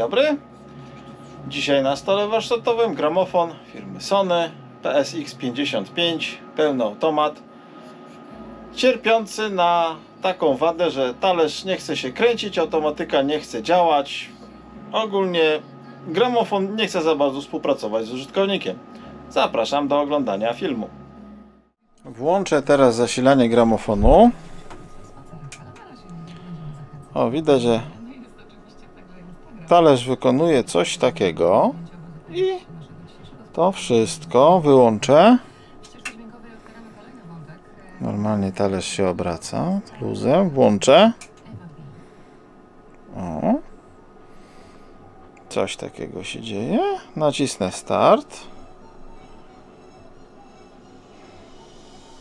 dobry. Dzisiaj na stole warsztatowym gramofon firmy Sony PSX 55 pełny automat cierpiący na taką wadę, że talerz nie chce się kręcić, automatyka nie chce działać. Ogólnie gramofon nie chce za bardzo współpracować z użytkownikiem. Zapraszam do oglądania filmu. Włączę teraz zasilanie gramofonu. O, widać, że talerz wykonuje coś takiego i to wszystko wyłączę. Normalnie talerz się obraca luzem, włączę. O. Coś takiego się dzieje. Nacisnę start.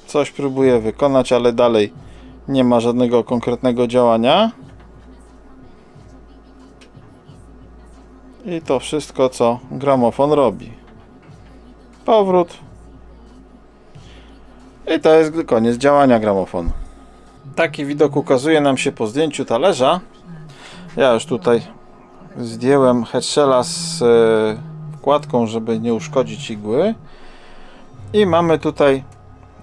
Coś próbuję wykonać, ale dalej nie ma żadnego konkretnego działania. I to wszystko, co gramofon robi. Powrót. I to jest koniec działania gramofonu. Taki widok ukazuje nam się po zdjęciu talerza. Ja już tutaj zdjąłem headshella z e, wkładką, żeby nie uszkodzić igły. I mamy tutaj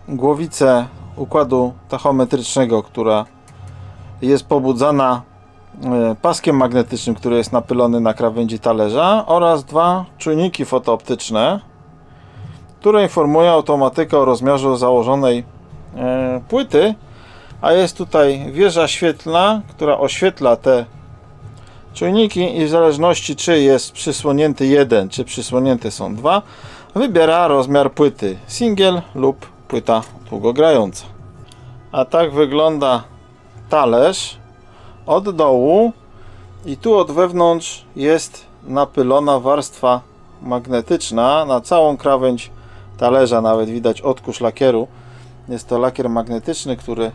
głowicę układu tachometrycznego, która jest pobudzana paskiem magnetycznym, który jest napylony na krawędzi talerza oraz dwa czujniki fotooptyczne, które informują automatykę o rozmiarze założonej e, płyty, a jest tutaj wieża świetlna, która oświetla te czujniki i w zależności czy jest przysłonięty jeden, czy przysłonięte są dwa, wybiera rozmiar płyty single lub płyta długogrająca. A tak wygląda talerz od dołu i tu od wewnątrz jest napylona warstwa magnetyczna na całą krawędź talerza, nawet widać odkurz lakieru. Jest to lakier magnetyczny, który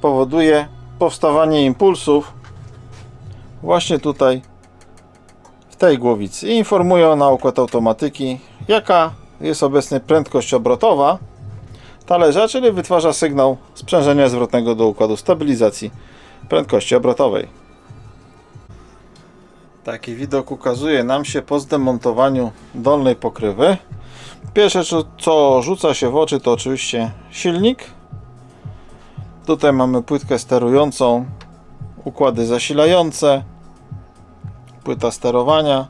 powoduje powstawanie impulsów właśnie tutaj w tej głowicy i informuje na układ automatyki jaka jest obecnie prędkość obrotowa talerza, czyli wytwarza sygnał sprzężenia zwrotnego do układu stabilizacji prędkości obrotowej. Taki widok ukazuje nam się po zdemontowaniu dolnej pokrywy. Pierwsze co- rzuca się w oczy to oczywiście silnik. Tutaj mamy płytkę sterującą, układy zasilające, płyta sterowania.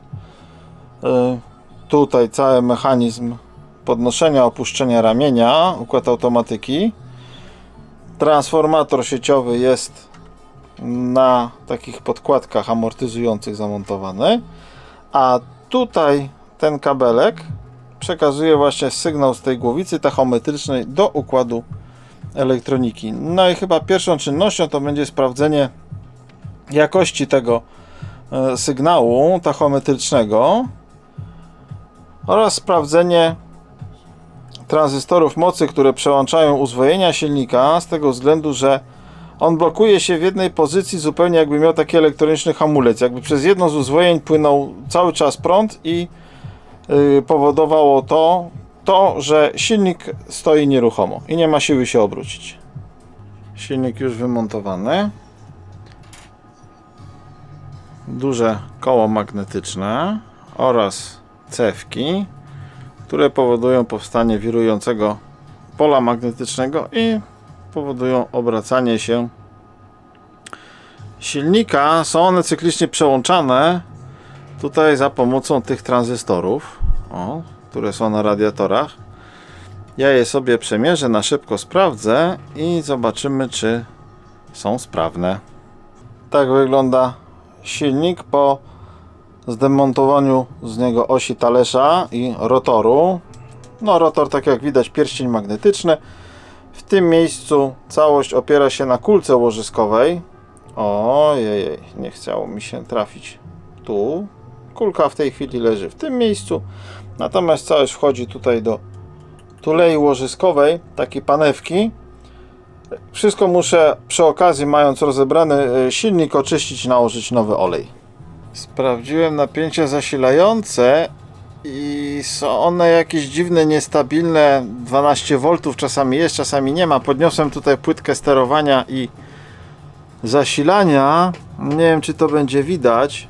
Y, Tutaj cały mechanizm podnoszenia, opuszczenia ramienia, układ automatyki. Transformator sieciowy jest na takich podkładkach amortyzujących zamontowany. A tutaj ten kabelek przekazuje właśnie sygnał z tej głowicy tachometrycznej do układu elektroniki. No i chyba pierwszą czynnością to będzie sprawdzenie jakości tego e, sygnału tachometrycznego oraz sprawdzenie tranzystorów mocy, które przełączają uzwojenia silnika z tego względu, że on blokuje się w jednej pozycji zupełnie jakby miał taki elektroniczny hamulec, jakby przez jedno z uzwojeń płynął cały czas prąd i yy, powodowało to, to, że silnik stoi nieruchomo i nie ma siły się obrócić. Silnik już wymontowany. Duże koło magnetyczne oraz cewki, które powodują powstanie wirującego pola magnetycznego i powodują obracanie się silnika. Są one cyklicznie przełączane tutaj za pomocą tych tranzystorów, o, które są na radiatorach. Ja je sobie przemierzę, na szybko sprawdzę i zobaczymy, czy są sprawne. Tak wygląda silnik po zdemontowaniu z niego osi talerza i rotoru. No, rotor, tak jak widać, pierścień magnetyczny. W tym miejscu całość opiera się na kulce łożyskowej. Ojej, nie chciało mi się trafić tu. Kulka w tej chwili leży w tym miejscu. Natomiast całość wchodzi tutaj do tulei łożyskowej, takiej panewki. Wszystko muszę przy okazji, mając rozebrany e, silnik, oczyścić, nałożyć nowy olej. Sprawdziłem napięcie zasilające i są one jakieś dziwne, niestabilne. 12 V czasami jest, czasami nie ma. Podniosłem tutaj płytkę sterowania i zasilania. Nie wiem, czy to będzie widać.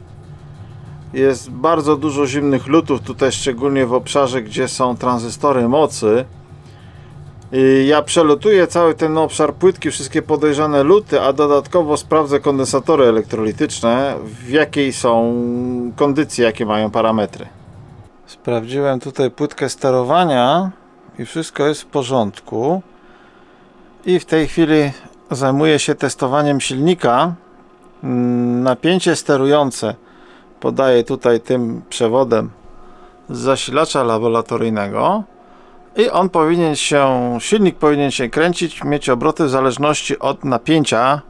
jest bardzo dużo zimnych lutów, tutaj szczególnie w obszarze, gdzie są tranzystory mocy. I ja przelotuję cały ten obszar płytki, wszystkie podejrzane luty, a dodatkowo sprawdzę kondensatory elektrolityczne, w jakiej są kondycji, jakie mają parametry. Sprawdziłem tutaj płytkę sterowania i wszystko jest w porządku. I w tej chwili zajmuję się testowaniem silnika. Mm, Napięcie sterujące podaję tutaj tym przewodem z zasilacza laboratoryjnego i on powinien się, silnik powinien się kręcić, mieć obroty w zależności od napięcia,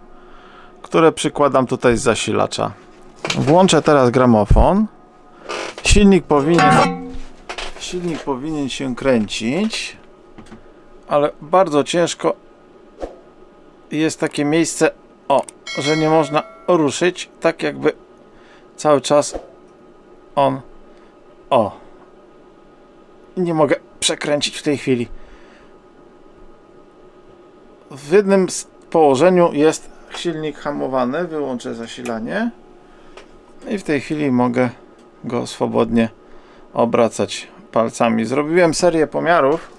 które przykładam tutaj z zasilacza. Włączę teraz gramofon. Silnik powinien, silnik powinien się kręcić, ale bardzo ciężko jest takie miejsce, o, że nie można ruszyć, tak jakby cały czas on, o, nie mogę przekręcić w tej chwili. W jednym położeniu jest silnik hamowany, wyłączę zasilanie i w tej chwili mogę go swobodnie obracać palcami. Zrobiłem serię pomiarów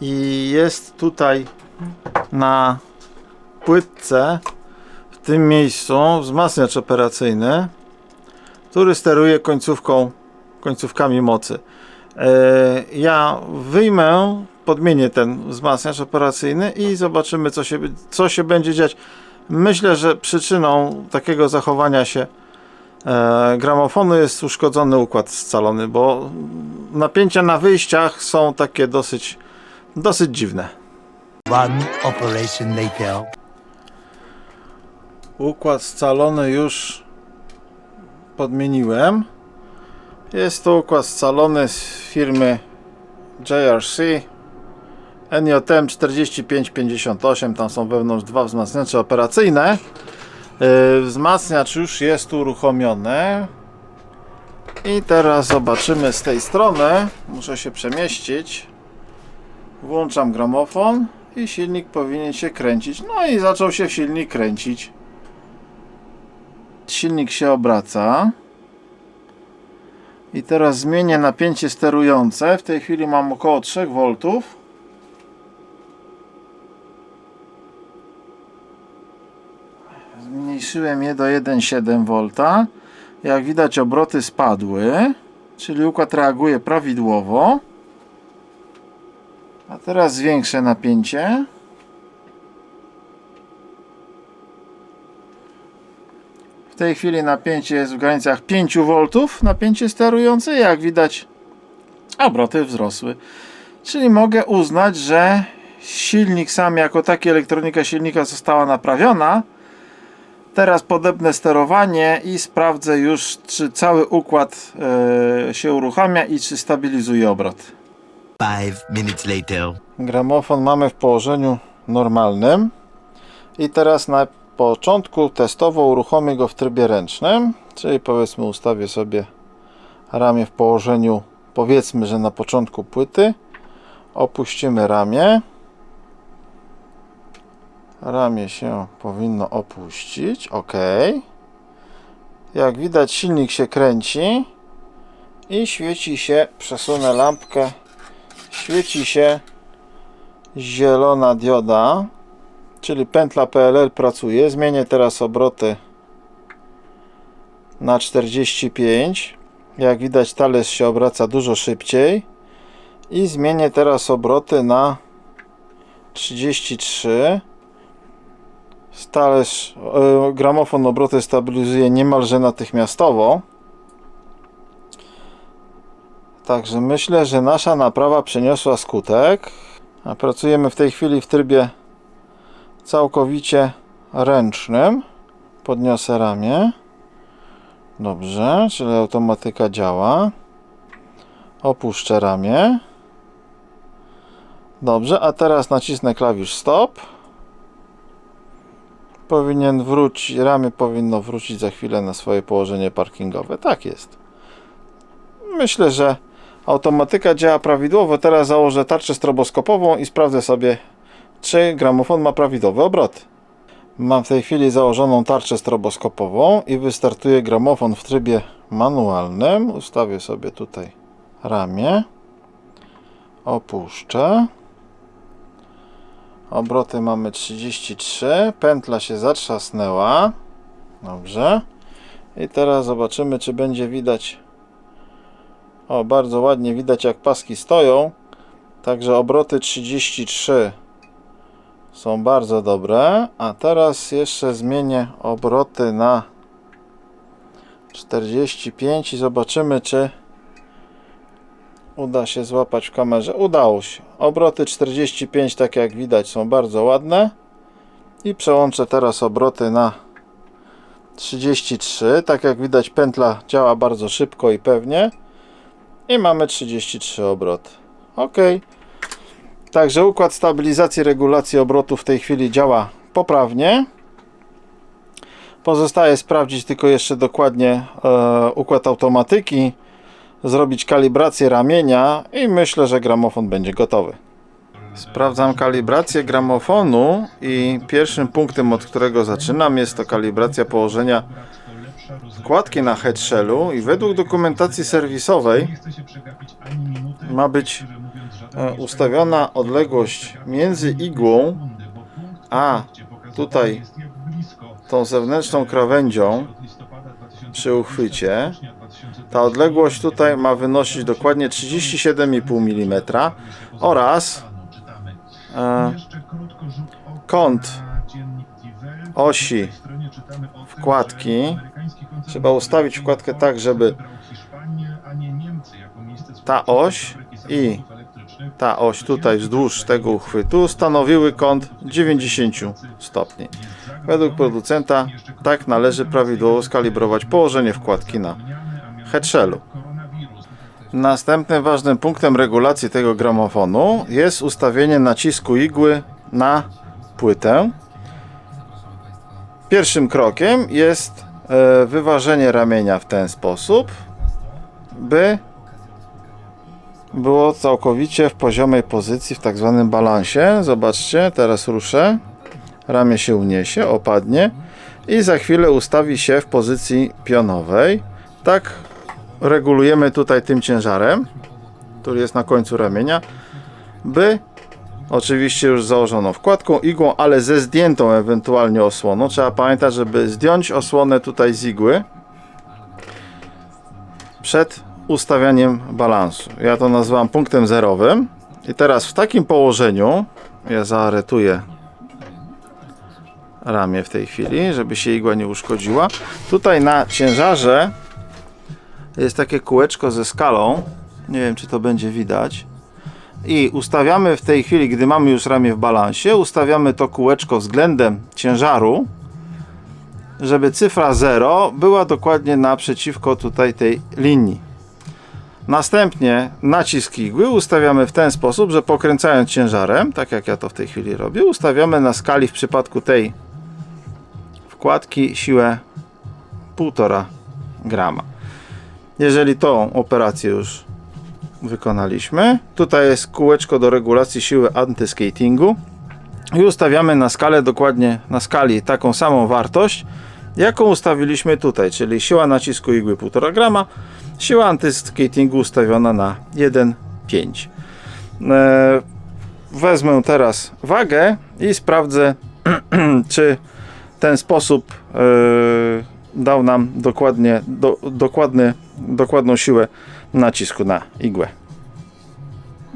i jest tutaj na płytce w tym miejscu wzmacniacz operacyjny, który steruje końcówką, końcówkami mocy. E, Ja wyjmę, podmienię ten wzmacniacz operacyjny i zobaczymy co się, co się będzie dziać. Myślę, że przyczyną takiego zachowania się gramofonu jest uszkodzony układ scalony, bo napięcia na wyjściach są takie dosyć, dosyć dziwne. One operation later. Układ scalony już podmieniłem. Jest to układ scalony z firmy JRC NJM 4558. Tam są wewnątrz dwa wzmacniacze operacyjne. Yy, Wzmacniacz już jest uruchomiony. I teraz zobaczymy z tej strony. Muszę się przemieścić. Włączam gramofon i silnik powinien się kręcić. No i zaczął się silnik kręcić. Silnik się obraca. I teraz zmienię napięcie sterujące. W tej chwili mam około 3 V. Zmniejszyłem je do 1,7 V. Jak widać obroty spadły, czyli układ reaguje prawidłowo. A teraz zwiększę napięcie. W tej chwili napięcie jest w granicach 5 V, napięcie sterujące, jak widać obroty wzrosły. Czyli mogę uznać, że silnik sam jako taki, elektronika silnika została naprawiona. Teraz podepnę sterowanie i sprawdzę już, czy cały układ e, się uruchamia i czy stabilizuje obrót. Five minutes later. Gramofon mamy w położeniu normalnym i teraz na początku testowo uruchomię go w trybie ręcznym, czyli powiedzmy ustawię sobie ramię w położeniu powiedzmy, że na początku płyty opuścimy ramię ramię się powinno opuścić ok jak widać silnik się kręci i świeci się przesunę lampkę świeci się zielona dioda, czyli pętla PLL pracuje. Zmienię teraz obroty na 45. Jak widać talerz się obraca dużo szybciej. I zmienię teraz obroty na 33. Talerz, e, gramofon obroty stabilizuje niemalże natychmiastowo. Także myślę, że nasza naprawa przyniosła skutek. A pracujemy w tej chwili w trybie całkowicie ręcznym. Podniosę ramię. Dobrze, czyli automatyka działa. Opuszczę ramię. Dobrze, a teraz nacisnę klawisz stop. Powinien wrócić, ramię powinno wrócić za chwilę na swoje położenie parkingowe. Tak jest. Myślę, że automatyka działa prawidłowo. Teraz założę tarczę stroboskopową i sprawdzę sobie, czy gramofon ma prawidłowy obrot. Mam w tej chwili założoną tarczę stroboskopową i wystartuję gramofon w trybie manualnym. Ustawię sobie tutaj ramię. Opuszczę. Obroty mamy 33. Pętla się zatrzasnęła. Dobrze. I teraz zobaczymy, czy będzie widać. O, bardzo ładnie widać, jak paski stoją. Także obroty 33 są bardzo dobre. A teraz jeszcze zmienię obroty na 45 i zobaczymy, czy uda się złapać w kamerze. Udało się. Obroty 45, tak jak widać, są bardzo ładne. I przełączę teraz obroty na 33. Tak jak widać, pętla działa bardzo szybko i pewnie. I mamy 33 obroty. OK. Także układ stabilizacji regulacji obrotu w tej chwili działa poprawnie. Pozostaje sprawdzić tylko jeszcze dokładnie e, układ automatyki, zrobić kalibrację ramienia i myślę, że gramofon będzie gotowy. Sprawdzam kalibrację gramofonu i pierwszym punktem, od którego zaczynam jest to kalibracja położenia wkładki na headshellu i według dokumentacji serwisowej ma być e, ustawiona odległość między igłą a tutaj tą zewnętrzną krawędzią przy uchwycie. Ta odległość tutaj ma wynosić dokładnie 37,5 mm oraz e, kąt osi wkładki trzeba ustawić wkładkę tak, żeby ta oś i ta oś tutaj wzdłuż tego uchwytu stanowiły kąt 90 stopni. Według producenta tak należy prawidłowo skalibrować położenie wkładki na headshellu. Następnym ważnym punktem regulacji tego gramofonu jest ustawienie nacisku igły na płytę. Pierwszym krokiem jest e, wyważenie ramienia w ten sposób, by było całkowicie w poziomej pozycji w tak zwanym balansie. Zobaczcie, teraz ruszę. Ramię się uniesie, opadnie i za chwilę ustawi się w pozycji pionowej. Tak regulujemy tutaj tym ciężarem, który jest na końcu ramienia, by oczywiście już założoną wkładką, igłą, ale ze zdjętą ewentualnie osłoną. Trzeba pamiętać, żeby zdjąć osłonę tutaj z igły przed ustawianiem balansu. Ja to nazywam punktem zerowym. I teraz w takim położeniu ja zaaretuję ramię w tej chwili, żeby się igła nie uszkodziła. Tutaj na ciężarze jest takie kółeczko ze skalą. Nie wiem, czy to będzie widać. I ustawiamy w tej chwili, gdy mamy już ramię w balansie, ustawiamy to kółeczko względem ciężaru, żeby cyfra 0 była dokładnie naprzeciwko tutaj tej linii. Następnie nacisk igły ustawiamy w ten sposób, że pokręcając ciężarem, tak jak ja to w tej chwili robię, ustawiamy na skali w przypadku tej wkładki siłę 1,5 grama. Jeżeli tą operację już wykonaliśmy, tutaj jest kółeczko do regulacji siły antyskatingu i ustawiamy na skalę dokładnie na skali taką samą wartość, jaką ustawiliśmy tutaj, czyli siła nacisku igły 1,5 grama, siła antyskatingu ustawiona na 1,5. E, Wezmę teraz wagę i sprawdzę, czy ten sposób e, dał nam dokładnie, do, dokładny, dokładną siłę nacisku na igłę.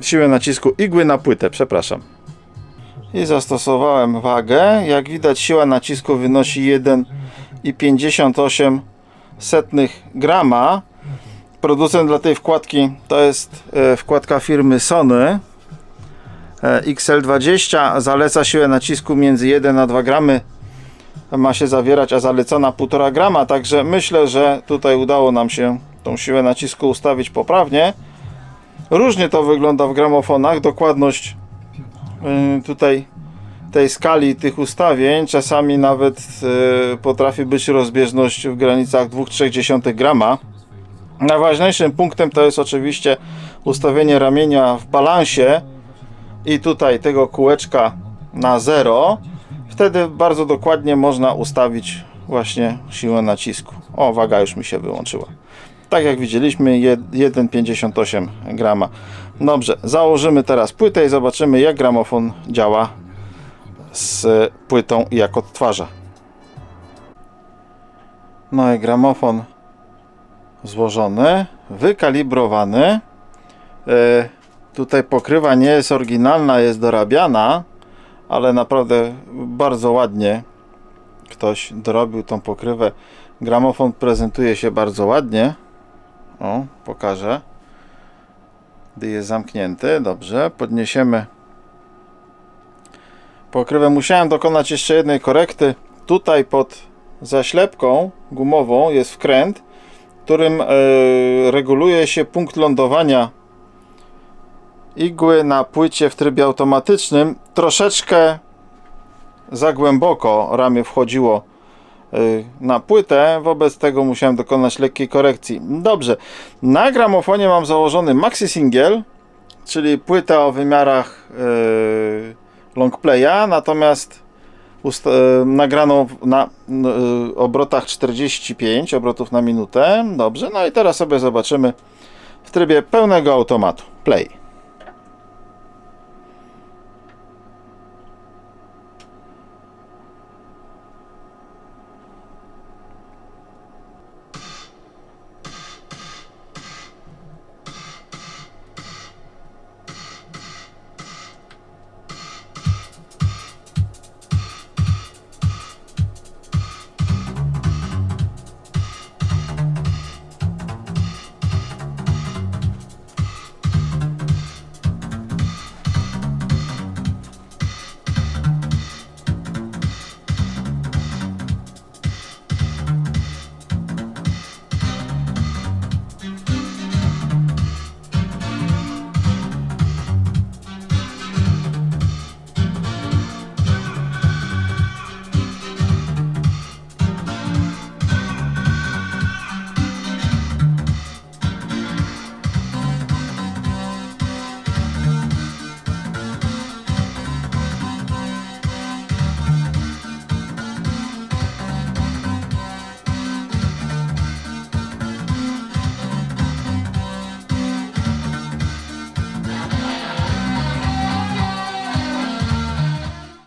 Siłę nacisku igły na płytę, przepraszam. I zastosowałem wagę. Jak widać siła nacisku wynosi 1,58 setnych grama. Producent dla tej wkładki to jest e, wkładka firmy Sony e, XL20. Zaleca siłę nacisku między 1 a 2 gramy ma się zawierać, a zalecana 1,5 grama. Także myślę, że tutaj udało nam się tą siłę nacisku ustawić poprawnie. Różnie to wygląda w gramofonach. Dokładność yy, tutaj tej skali tych ustawień czasami nawet yy, potrafi być rozbieżność w granicach 2,3 grama. Najważniejszym punktem to jest oczywiście ustawienie ramienia w balansie i tutaj tego kółeczka na 0. Wtedy bardzo dokładnie można ustawić właśnie siłę nacisku. O, waga już mi się wyłączyła. Tak jak widzieliśmy, je- 1,58 grama. Dobrze, założymy teraz płytę i zobaczymy jak gramofon działa z płytą i jak odtwarza. No i gramofon złożony, wykalibrowany. E, tutaj pokrywa nie jest oryginalna, jest dorabiana, ale naprawdę bardzo ładnie ktoś dorobił tą pokrywę. Gramofon prezentuje się bardzo ładnie. O, pokażę. Gdy jest zamknięty, dobrze, podniesiemy pokrywę. Musiałem dokonać jeszcze jednej korekty. Tutaj pod zaślepką gumową jest wkręt, którym e, reguluje się punkt lądowania igły na płycie w trybie automatycznym. Troszeczkę za głęboko ramię wchodziło y, na płytę, wobec tego musiałem dokonać lekkiej korekcji. Dobrze, na gramofonie mam założony Maxi Single, czyli płytę o wymiarach y, long playa, natomiast y, nagraną w- na obrotach 45 obrotów na minutę. Dobrze, no i teraz sobie zobaczymy w trybie pełnego automatu. Play.